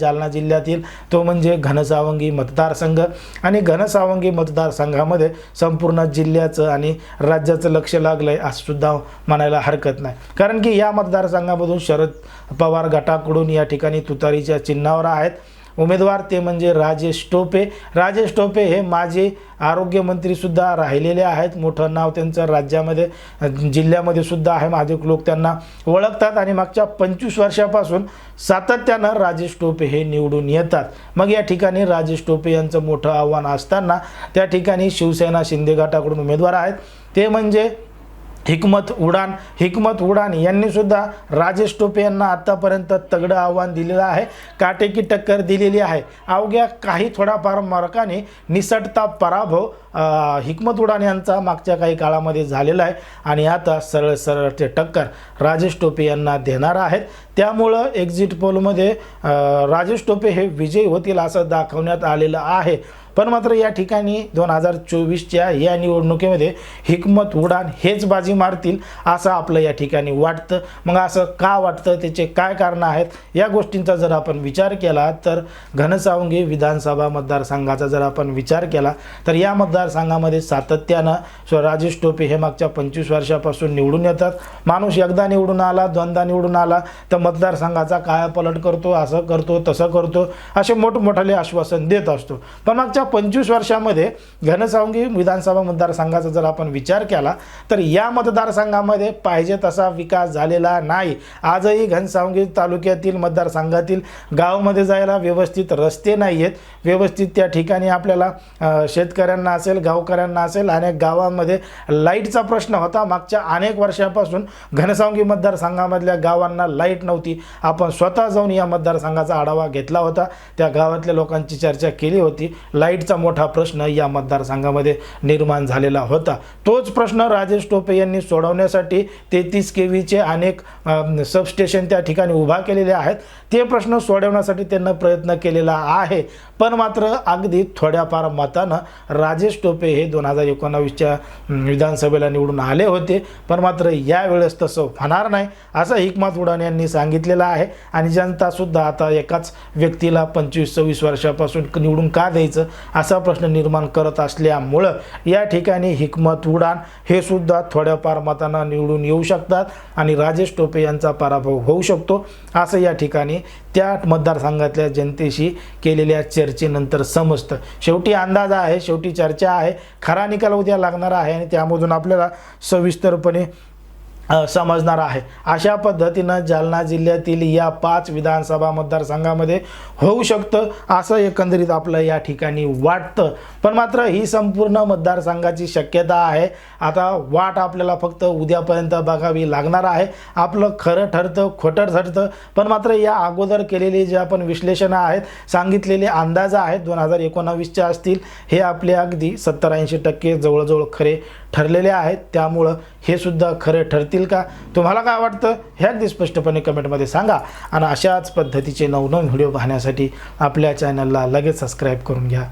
जालना जिल्ह्यातील तो म्हणजे घनसावंगी मतदारसंघ. आणि घनसावंगी मतदारसंघामध्ये संपूर्ण जिल्ह्याचं आणि राज्याचं लक्ष लागलं आहे असं सुद्धा म्हणायला हरकत नाही. कारण की या मतदारसंघामधून शरद पवार गटाकडून या ठिकाणी तुतारीच्या चिन्हावर आहेत. उमेदवार ते म्हणजे राजेश टोपे. राजेश टोपे हे माजी आरोग्यमंत्रीसुद्धा राहिलेले आहेत. मोठं नाव त्यांचं राज्यामध्ये जिल्ह्यामध्ये सुद्धा आहे. अधिक लोक त्यांना ओळखतात आणि मागच्या पंचवीस वर्षापासून सातत्यानं राजेश टोपे हे निवडून येतात. मग या ठिकाणी राजेश टोपे यांचं मोठं आव्हान असताना त्या ठिकाणी शिवसेना शिंदे गटाकडून उमेदवार आहेत. ते म्हणजे हिकमत उडान हिकमत उडान यांनीसुद्धा राजेश टोपे यांना आत्तापर्यंत तगडं आव्हान दिलेलं आहे. काटेकी टक्कर दिलेली आहे. अवघ्या काही थोडाफार मार्काने निसटता पराभव हिकमत उडान यांचा मागच्या काही काळामध्ये झालेला आहे आणि आता सरळ सरळ ते टक्कर राजेश टोपे यांना देणार आहेत. त्यामुळं एक्झिट पोलमध्ये राजेश टोपे हे विजयी होतील असं दाखवण्यात आलेलं आहे. पण मात्र या ठिकाणी दोन हजार चोवीसच्या या निवडणुकीमध्ये हिकमत उडान हेच बाजी मारतील असं आपलं या ठिकाणी वाटतं. मग असं का वाटतं? त्याचे काय कारणं आहेत? या गोष्टींचा जर आपण विचार केला तर घनसावंगी विधानसभा मतदारसंघाचा जर आपण विचार केला तर या मतदार मतदारसंघामध्ये सातत्यानं स्व राजेश टोपे हे मागच्या पंचवीस वर्षापासून निवडून येतात. माणूस एकदा निवडून आला दोनदा निवडून आला तर मतदारसंघाचा कायापलट करतो असं करतो तसं करतो असे मोठमोठाले आश्वासन देत असतो. पण मागच्या पंचवीस वर्षामध्ये घनसावंगी विधानसभा मतदारसंघाचा जर आपण विचार केला तर या मतदारसंघामध्ये पाहिजे तसा विकास झालेला नाही. आजही घनसावंगी तालुक्यातील मतदारसंघातील गावामध्ये जायला व्यवस्थित रस्ते नाही आहेत व्यवस्थित त्या ठिकाणी आपल्याला शेतकऱ्यांना असेल असेल गावकऱ्यांना असेल अनेक गावांमध्ये लाईटचा प्रश्न होता. मागच्या अनेक वर्षापासून घनसावंगी मतदारसंघामधल्या गावांना लाइट नव्हती. आपण स्वतः जाऊन या मतदारसंघाचा आढावा घेतला होता. त्या गावातल्या लोकांची चर्चा केली होती. लाईटचा मोठा प्रश्न या मतदारसंघामध्ये निर्माण झालेला होता. तोच प्रश्न राजेश टोपे यांनी सोडवण्यासाठी तेहतीस के व्हीचे अनेक सबस्टेशन त्या ठिकाणी उभा केलेले आहेत. ते प्रश्न सोडवण्यासाठी त्यांना प्रयत्न केलेला आहे. पण मात्र अगदी थोड्याफार मतानं राजेश टोपे हे दोन हजार एकोणावीसच्या विधानसभेला निवडून आले होते. पण मात्र यावेळेस तसं होणार नाही असं हिकमत उडान यांनी सांगितलेलं आहे. आणि जनतासुद्धा आता एकाच व्यक्तीला पंचवीस सव्वीस वर्षापासून निवडून का द्यायचं असा प्रश्न निर्माण करत असल्यामुळं या ठिकाणी हिकमत उडान हे सुद्धा थोड्याफार मतानं निवडून येऊ शकतात आणि राजेश टोपे यांचा पराभव होऊ शकतो असं या ठिकाणी त्या मतदारसंघातल्या जनतेशी केलेल्या चर्चेनंतर समजतं. शेवटी अंदाज आहे शेवटी चर्चा आहे. खरा निकाल उद्या लागणार आहे आणि त्यामधून आपल्याला सविस्तरपणे समजणार आहे. अशा पद्धतीनं जालना जिल्ह्यातील या पाच विधानसभा मतदारसंघामध्ये होऊ शकतं असं एकंदरीत आपलं या ठिकाणी वाटतं. पण मात्र ही संपूर्ण मतदारसंघाची शक्यता आहे. आता वाट आपल्याला फक्त उद्यापर्यंत बघावी लागणार आहे. आपलं खरं ठरतं खोटं ठरतं. पण मात्र या अगोदर केलेली जे आपण विश्लेषणं आहेत सांगितलेले अंदाज आहेत दोन हजार एकोणावीसच्या असतील हे आपले अगदी सत्तर ऐंशी टक्के जवळजवळ खरे ठरलेले आहेत. त्यामुळं हे सुद्धा खरे ठरतील का? तुम्हाला काय वाटतं? हे अगदी स्पष्टपणे कमेंटमध्ये सांगा. आणि अशाच पद्धतीचे नवनवीन व्हिडिओ पाहण्यासाठी आपल्या चॅनलला लगेच सबस्क्राईब करून घ्या.